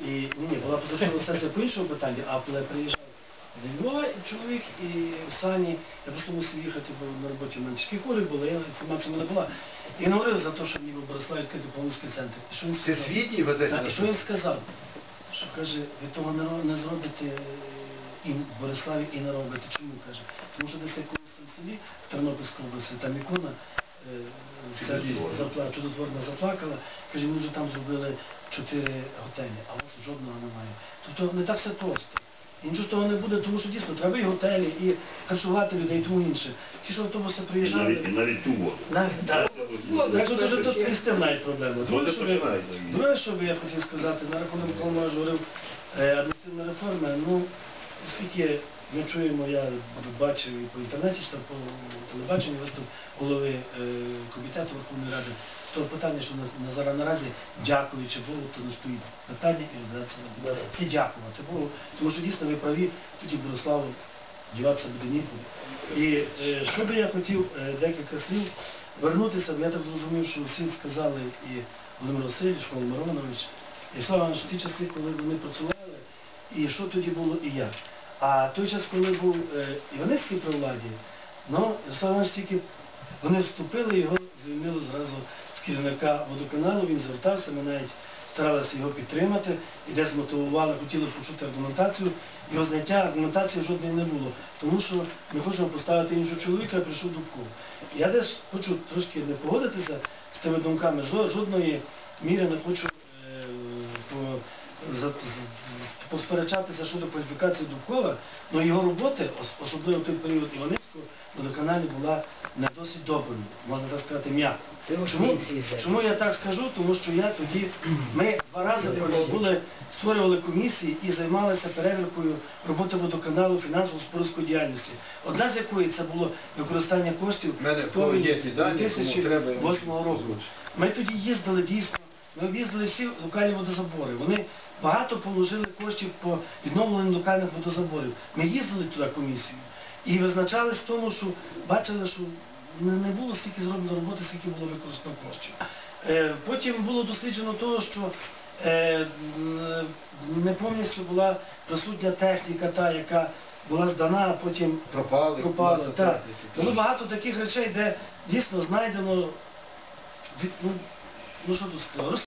І ні, ні, була позачергова сесія по іншому питанню, а коли приїжджав зі Львова і чоловік і в Сані, я просто мусив їхати, бо на роботі в мене чки хворі були, я інформація в мене була. І говорив за те, що ніби в Бориславі відкрити Павловський центр. І що він Це сказав? свідні везете Так, на і що він сказав? Що каже, ви того не, ро- не зробите е, і в Бориславі і не робите. Чому каже? Тому що десь якомусь там селі в Тернопільській області, там ікона е, в церкві Чудотворна. запла, чудотворна заплакала. Каже, ми вже там зробили чотири готелі, а вас жодного немає. Тобто не так все просто. І нічого того не буде, тому що дійсно треба і готелі, і харчувати людей, і тому інше. Ті, що автобуси І приїжджали. навіть, і навіть ту воду. Навіть, так. Так що дуже тут і з тим навіть проблема. Друге, що, ви- друге, що би я хотів сказати, на рахунок коли говорив е, адміністративна реформа, ну, оскільки ми чуємо, я бачив і по інтернеті, що по телебаченню виступ голови е, комітету Верховної Ради, то питання, що на, на зараз наразі, дякуючи Богу, то не стоїть питання і на Богу. Це дякувати Богу, тому що дійсно ви праві, тоді Бориславу діватися буде нікуди. І е, що би я хотів е, декілька слів вернутися, бо я так зрозумів, що всі сказали і Володимир Васильович, Володимир Миронович, і Слава Іванович, ті часи, коли вони працювали, і що тоді було і як. А той час, коли був е, Іванецький при владі, ну, Слава Іванович тільки вони вступили, його звільнили зразу з керівника водоканалу, він звертався, ми навіть старалися його підтримати, і де змотивували, хотіли почути аргументацію. Його зняття аргументації жодної не було, тому що ми хочемо поставити іншого чоловіка, а прийшов Дубков. Я десь хочу трошки не погодитися з тими думками, жодної міри не хочу е, по- за- з- з- посперечатися щодо кваліфікації Дубкова, але його роботи, ос- особливо в той період Іваницького, водоканалі була не досить доброю, можна так сказати, м'яко. Чому, чому я так скажу? Тому що я тоді, ми два рази були, створювали комісії і займалися перевіркою роботи водоканалу фінансово-спорудської діяльності. Одна з якої це було використання коштів В мене в повені є дані, кому треба, я 2008 року. Ми тоді їздили дійсно, ми об'їздили всі локальні водозабори. Вони багато положили коштів по відновленню локальних водозаборів. Ми їздили туди комісію і визначались в тому, що бачили, що не було стільки зроблено роботи, скільки було використано коштів. Е, Потім було досліджено того, що е, не повністю була присутня техніка, та, яка була здана, а потім Пропали. пропала. Так. Було багато таких речей, де дійсно знайдено від, ну, ну що тут сказати,